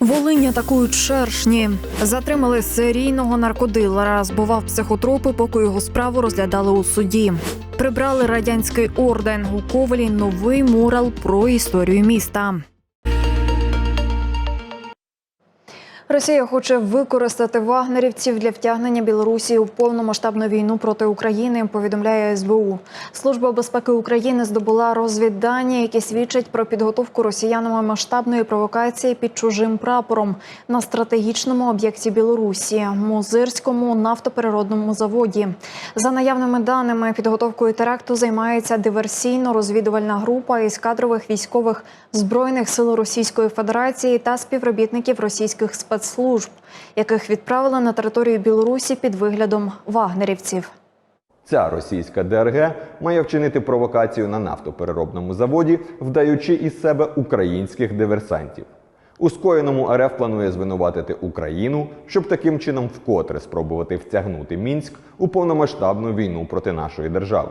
Волині атакують шершні. Затримали серійного наркодилера. Збував психотропи, поки його справу розглядали у суді. Прибрали радянський орден. У Ковалі новий мурал про історію міста. Росія хоче використати вагнерівців для втягнення Білорусі у повномасштабну війну проти України. Повідомляє СБУ. Служба безпеки України здобула розвіддані, які свідчать про підготовку росіянами масштабної провокації під чужим прапором на стратегічному об'єкті Білорусі Мозирському нафтопереробному заводі. За наявними даними, підготовкою теракту займається диверсійно-розвідувальна група із кадрових військових збройних сил Російської Федерації та співробітників російських спецслужб, яких відправили на територію Білорусі під виглядом вагнерівців. Ця російська ДРГ має вчинити провокацію на нафтопереробному заводі, вдаючи із себе українських диверсантів. У скоєному РФ планує звинуватити Україну, щоб таким чином вкотре спробувати втягнути Мінськ у повномасштабну війну проти нашої держави.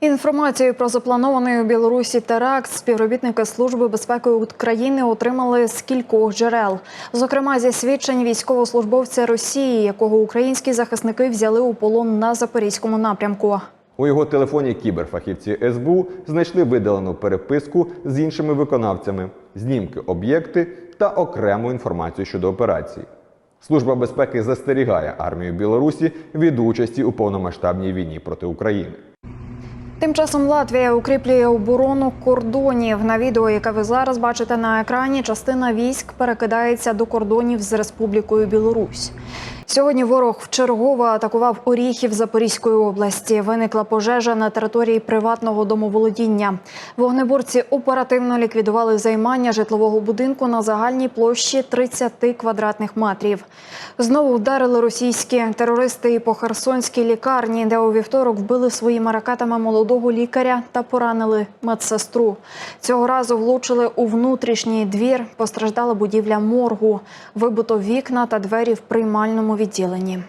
Інформацію про запланований у Білорусі теракт співробітники Служби безпеки України отримали з кількох джерел, зокрема зі свідчень військовослужбовця Росії, якого українські захисники взяли у полон на запорізькому напрямку. У його телефоні кіберфахівці СБУ знайшли видалену переписку з іншими виконавцями, знімки об'єкти та окрему інформацію щодо операції. Служба безпеки застерігає армію Білорусі від участі у повномасштабній війні проти України. Тим часом Латвія укріплює оборону кордонів. На відео, яке ви зараз бачите на екрані, частина військ перекидається до кордонів з Республікою Білорусь. Сьогодні ворог вчергово атакував Оріхів Запорізької області. Виникла пожежа на території приватного домоволодіння. Вогнеборці оперативно ліквідували займання житлового будинку на загальній площі 30 квадратних метрів. Знову вдарили російські терористи і по Херсонській лікарні, де у вівторок вбили своїми ракетами молодого лікаря та поранили медсестру. Цього разу влучили у внутрішній двір. Постраждала будівля моргу. Вибито вікна та двері в приймальному відділенні.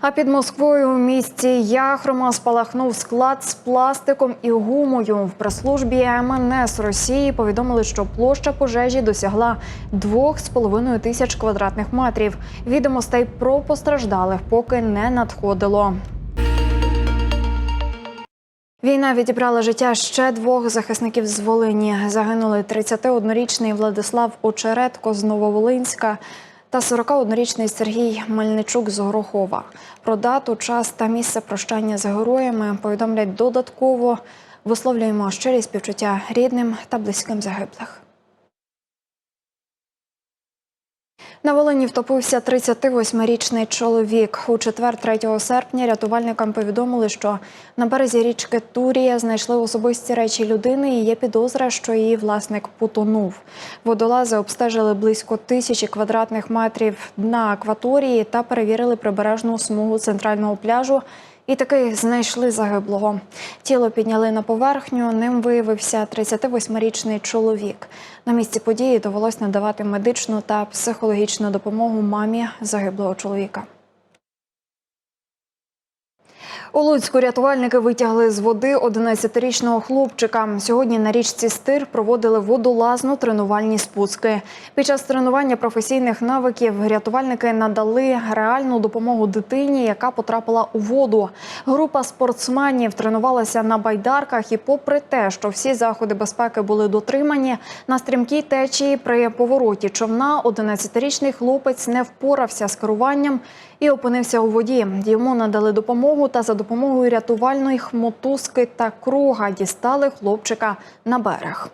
А під Москвою у місті Яхрома спалахнув склад з пластиком і гумою. В прес-службі МНС Росії повідомили, що площа пожежі досягла 2,5 тисяч квадратних метрів. Відомостей про постраждалих поки не надходило. Війна відібрала життя ще двох захисників з Волині. Загинули 31-річний Владислав Очеретко з Нововолинська та 41-річний Сергій Мельничук з Горохова. Про дату, час та місце прощання з героями повідомлять додатково. Висловлюємо щирі співчуття рідним та близьким загиблих. На Волині втопився 38-річний чоловік. У четвер, 3 серпня, рятувальникам повідомили, що на березі річки Турія знайшли особисті речі людини і є підозра, що її власник потонув. Водолази обстежили близько тисячі квадратних метрів дна акваторії та перевірили прибережну смугу центрального пляжу. І таки знайшли загиблого. Тіло підняли на поверхню. Ним виявився 38-річний чоловік. На місці події довелось надавати медичну та психологічну допомогу мамі загиблого чоловіка. У Луцьку рятувальники витягли з води 11-річного хлопчика. Сьогодні на річці Стир проводили водолазно тренувальні спуски. Під час тренування професійних навиків рятувальники надали реальну допомогу дитині, яка потрапила у воду. Група спортсменів тренувалася на байдарках, і, попри те, що всі заходи безпеки були дотримані, на стрімкій течії при повороті човна 11-річний хлопець не впорався з керуванням і опинився у воді. Йому надали допомогу та за допомогою рятувальної хмотузки та круга дістали хлопчика на берег.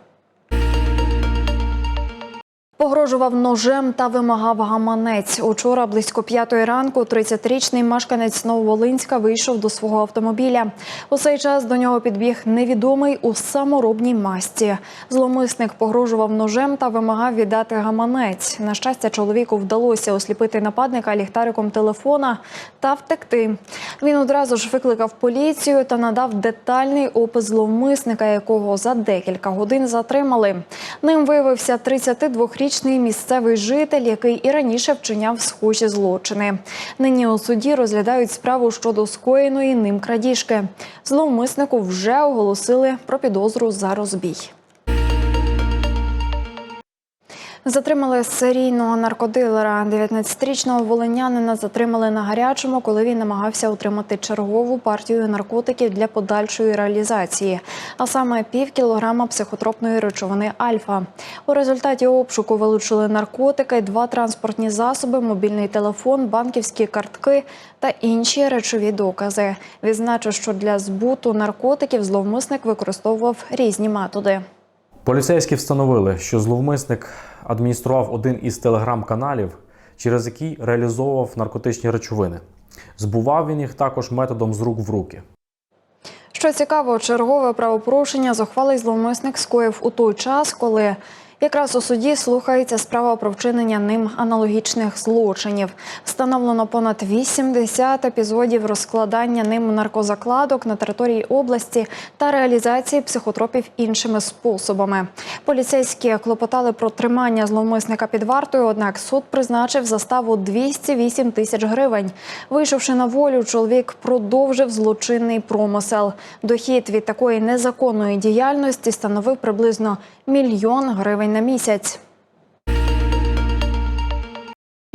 Погрожував ножем та вимагав гаманець. Учора близько п'ятої ранку 30-річний мешканець Нововолинська вийшов до свого автомобіля. У цей час до нього підбіг невідомий у саморобній масці. Зломисник погрожував ножем та вимагав віддати гаманець. На щастя, чоловіку вдалося осліпити нападника ліхтариком телефона та втекти. Він одразу ж викликав поліцію та надав детальний опис зловмисника, якого за декілька годин затримали. Ним виявився 32-річний місцевий житель, який і раніше вчиняв схожі злочини. Нині у суді розглядають справу щодо скоєної ним крадіжки. Зловмиснику вже оголосили про підозру за розбій. Затримали серійного наркодилера. 19-річного волинянина затримали на гарячому, коли він намагався отримати чергову партію наркотиків для подальшої реалізації, а саме пів кілограма психотропної речовини Альфа. У результаті обшуку вилучили наркотики, два транспортні засоби, мобільний телефон, банківські картки та інші речові докази. Відзначу, що для збуту наркотиків зловмисник використовував різні методи. Поліцейські встановили, що зловмисник адміністрував один із телеграм-каналів, через який реалізовував наркотичні речовини. Збував він їх також методом з рук в руки. Що цікаво, чергове правопорушення зухвалий зловмисник скоїв у той час, коли якраз у суді слухається справа про вчинення ним аналогічних злочинів. Встановлено понад 80 епізодів розкладання ним наркозакладок на території області та реалізації психотропів іншими способами. Поліцейські клопотали про тримання зловмисника під вартою, однак суд призначив заставу 208 тисяч гривень. Вийшовши на волю, чоловік продовжив злочинний промисел. Дохід від такої незаконної діяльності становив приблизно мільйон гривень на місяць.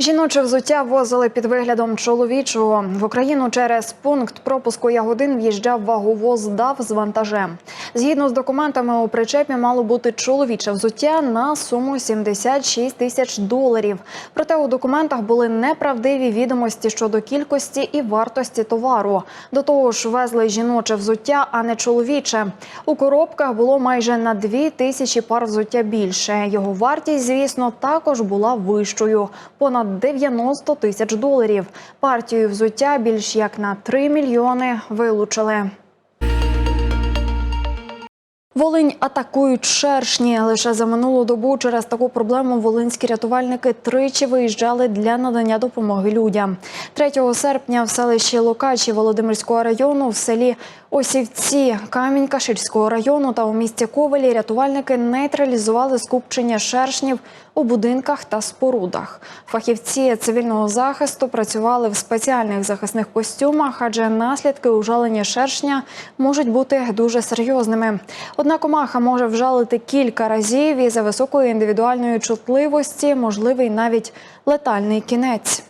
Жіноче взуття возили під виглядом чоловічого. В Україну через пункт пропуску Ягодин в'їжджав ваговоз ДАВ з вантажем. Згідно з документами, у причепі мало бути чоловіче взуття на суму 76 тисяч доларів. Проте у документах були неправдиві відомості щодо кількості і вартості товару. До того ж, везли жіноче взуття, а не чоловіче. У коробках було майже на 2 тисячі пар взуття більше. Його вартість, звісно, також була вищою понад 90 тисяч доларів. Партію взуття більш як на 3 мільйони вилучили. Волинь атакують шершні. Лише за минулу добу через таку проблему волинські рятувальники тричі виїжджали для надання допомоги людям. 3 серпня в селищі Локачі Володимирського району в селі Осівці Камінь-Каширського району та у місті Ковелі рятувальники нейтралізували скупчення шершнів у будинках та спорудах. Фахівці цивільного захисту працювали в спеціальних захисних костюмах, адже наслідки ужалення шершня можуть бути дуже серйозними. Одна комаха може вжалити кілька разів і за високої індивідуальної чутливості можливий навіть летальний кінець.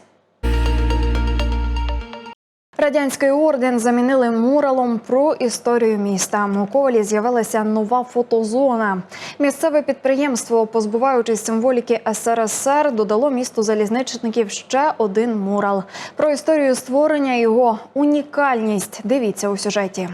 Радянський орден замінили муралом про історію міста. У Ковалі з'явилася нова фотозона. Місцеве підприємство, позбуваючись символіки СРСР, додало місту залізничників ще один мурал. Про історію створення його унікальність. Дивіться у сюжеті.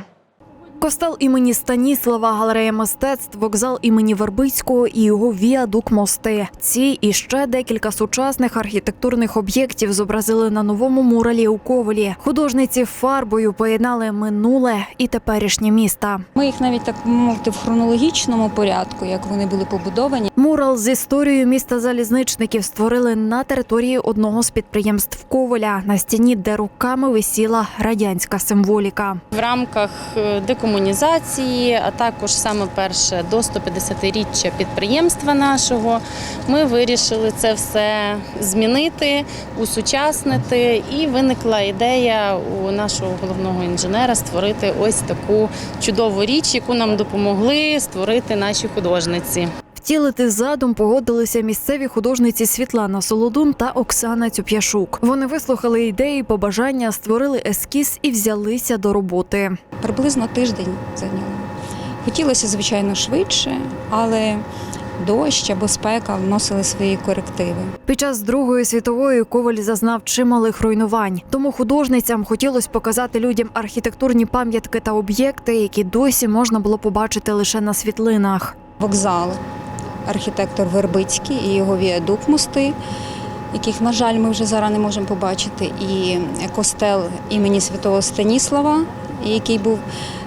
Костел імені Станіслава, галерея мистецтв, вокзал імені Вербицького і його віадук мости. Ці і ще декілька сучасних архітектурних об'єктів зобразили на новому муралі у Ковелі. Художниці фарбою поєднали минуле і теперішнє міста. Ми їх навіть так мовити в хронологічному порядку, як вони були побудовані. Мурал з історією міста залізничників створили на території одного з підприємств Ковеля на стіні, де руками висіла радянська символіка. в рамках е, декомунізації, а також саме перше до 150-річчя підприємства нашого, ми вирішили це все змінити, усучаснити. І виникла ідея у нашого головного інженера створити ось таку чудову річ, яку нам допомогли створити наші художниці. Втілити задум погодилися місцеві художниці Світлана Солодун та Оксана Цюп'яшук. Вони вислухали ідеї, побажання, створили ескіз і взялися до роботи. Приблизно тиждень зайняло. Хотілося, звичайно, швидше, але дощ або спека вносили свої корективи. Під час Другої світової Коваль зазнав чималих руйнувань. Тому художницям хотілося показати людям архітектурні пам'ятки та об'єкти, які досі можна було побачити лише на світлинах. Вокзал, архітектор Вербицький і його віадук мости, яких, на жаль, ми вже зараз не можемо побачити, і костел імені святого Станіслава, який був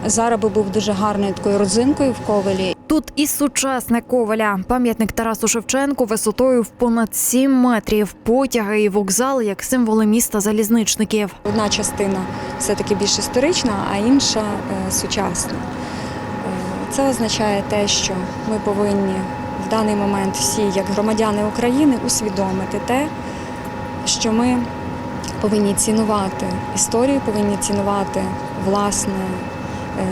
зараз би був дуже гарною такою родзинкою в Ковелі. Тут і сучасне коваля, пам'ятник Тарасу Шевченку висотою в понад 7 метрів, потяги і вокзал як символи міста залізничників. Одна частина все-таки більш історична, а інша е, сучасна. Е, Це означає те, що ми повинні даний момент всі, як громадяни України, усвідомити те, що ми повинні цінувати історію, повинні цінувати власне е,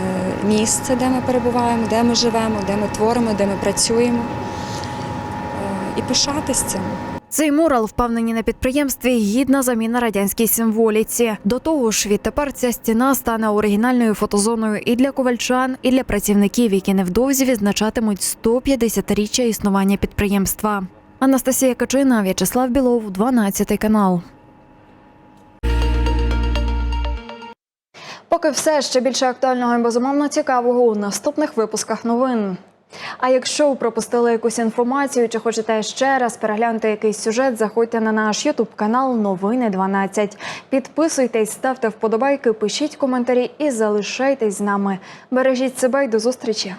місце, де ми перебуваємо, де ми живемо, де ми творимо, де ми працюємо, Е, і пишатись цим. Цей мурал, впевнені на підприємстві, гідна заміна радянській символіці. До того ж, відтепер ця стіна стане оригінальною фотозоною і для ковальчан, і для працівників, які невдовзі відзначатимуть 150-річчя існування підприємства. Анастасія Качина, В'ячеслав Білов, 12 канал. Поки все ще більше актуального і безумовно цікавого у наступних випусках новин. А якщо пропустили якусь інформацію чи хочете ще раз переглянути якийсь сюжет, заходьте на наш Ютуб канал Новини 12. Підписуйтесь, ставте вподобайки, пишіть коментарі і залишайтесь з нами. Бережіть себе й до зустрічі.